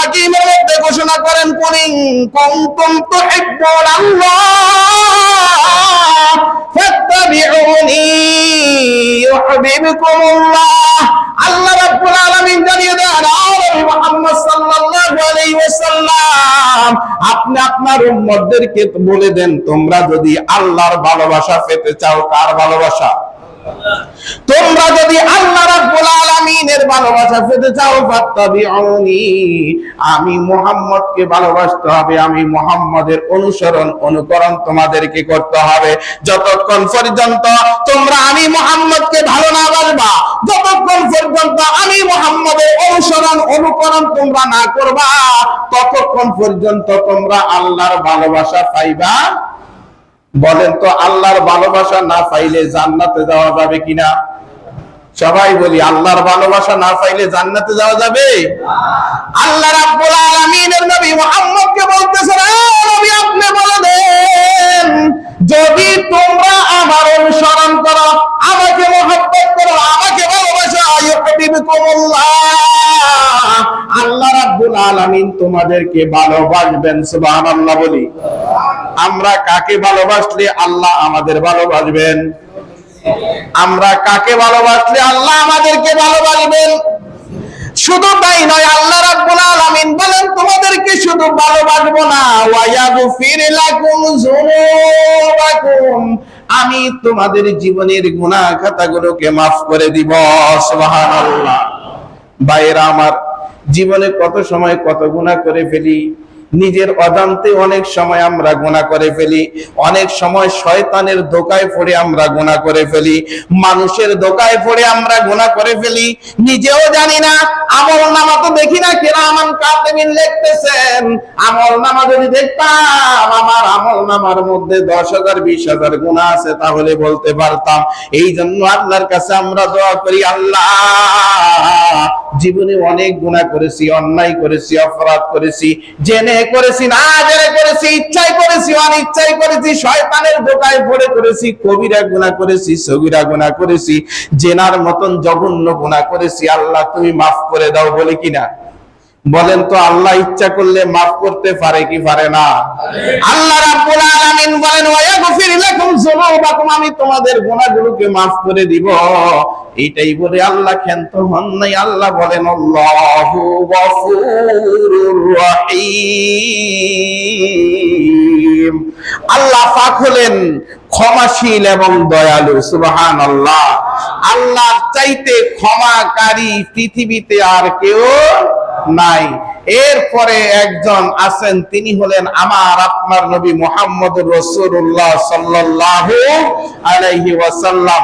হাকিমের মধ্যে ঘোষণা করেন কুলিং আপনি আপনার উম্মতদেরকে বলে দেন, তোমরা যদি আল্লাহর ভালোবাসা পেতে চাও, কার ভালোবাসা? তোমরা যদি আল্লাহ আলামিনের ভালোবাসা পেতে চাও ফাত্তাবিউনি আমি মুহাম্মদকে ভালোবাসতে হবে, আমি মুহাম্মদের অনুসরণ, অনুকরণ তোমাদেরকে করতে হবে। যতক্ষণ পর্যন্ত তোমরা আমি মুহাম্মদকে ভালো না বাসবা, যতক্ষণ পর্যন্ত আমি মুহাম্মদের অনুসরণ, অনুকরণ তোমরা না করবা, ততক্ষণ পর্যন্ত তোমরা আল্লাহর ভালোবাসা পাইবা। বলেন তো, আল্লাহর ভালোবাসা না পাইলে জান্নাতে যাওয়া যাবে কিনা? সবাই বলি, আল্লাহর ভালোবাসা না পাইলে জান্নাতে যাওয়া যাবে? আল্লাহ রাব্বুল আলামিনের নবী মুহাম্মদকে বলতেছেন "এ নবী, আপনি বলে দেন, যদি তোমরা আমার অনুসরণ করো, আমাকে মহব্বত করো, আমাকে ভালোবাসো ইউহিব্বুকুমুল্লাহ আল্লাহ রাব্বুল আলামিন তোমাদেরকে ভালোবাসবেন, সুবহানাল্লাহ বলি। আমরা কাকে ভালোবাসলে? আল্লাহ আমাদের ভালোবাসবেন। আমরা কাকে ভালোবাসলে? আল্লাহ আমাদেরকে ভালোবাসবেন। শুধু তাই নয়, আল্লাহ রাব্বুল আলামিন বলেন, তোমাদেরকে শুধু ভালোবাসবো না। ওয়ায়াগফির লাকুম যুনুবাকুম। আমি তোমাদের জীবনের গুনাহ খাতাগুলোকে maaf করে দিব। সুবহানাল্লাহ। ভাইয়েরা, আমার জীবনে কত সময় কত গুনাহ করে ফেলি? নিজের অজান্তে অনেক সময় আমরা গুনাহ করে ফেলি, অনেক সময় শয়তানের দোকায় পড়ে আমরা গুনাহ করে ফেলি, মানুষের দোকায় পড়ে আমরা গুনাহ করে ফেলি, নিজেও জানি না, আমল নামা তো দেখি না কেনা আমান কাতেমিন লিখতেছেন, আমল নামা যদি দেখতাম, আমার আমল নামার মধ্যে দশ হাজার, বিশ হাজার গুণা আছে তাহলে বলতে পারতাম এই জন্য আল্লাহর কাছে আমরা দোয়া করি, আল্লাহ, জীবনে অনেক গুণা করেছি, অন্যায় করেছি, অপরাধ করেছি, জেনে করেছি না জেনে করেছি ইচ্ছাই করেছি অনিচ্ছাই করেছি শয়তানের করেছি কবিরা গুণা করেছি সগিরা গুণা করেছি জেনার মতন জঘন্য গুণা করেছি আল্লাহ তুমি মাফ করে দাও বলে কিনা বলেন তো আল্লাহ ইচ্ছা করলে মাফ করতে পারে কি পারে না? আল্লাহ রাব্বুল আলামিন বলেন ওয়ায়াগফির লাকুম যুনুবাকুম আমি তোমাদের গুনাহগুলোকে মাফ করে দিব। এইটাই বলে আল্লাহ ক্ষান্ত হন নাই। আল্লাহ বলেন, আল্লাহু আল্লাহ পাক হলেন ক্ষমাশীল এবং দয়ালু, সুবহানাল্লাহ। আল্লাহর চাইতে ক্ষমাকারী পৃথিবীতে আর কেউ নাই। এরপরে একজন আছেন, তিনি হলেন আমার আপনার নবী মোহাম্মদ রসুল্লাহ সাল্লাল্লাহু আলাইহি ওয়াসাল্লাম।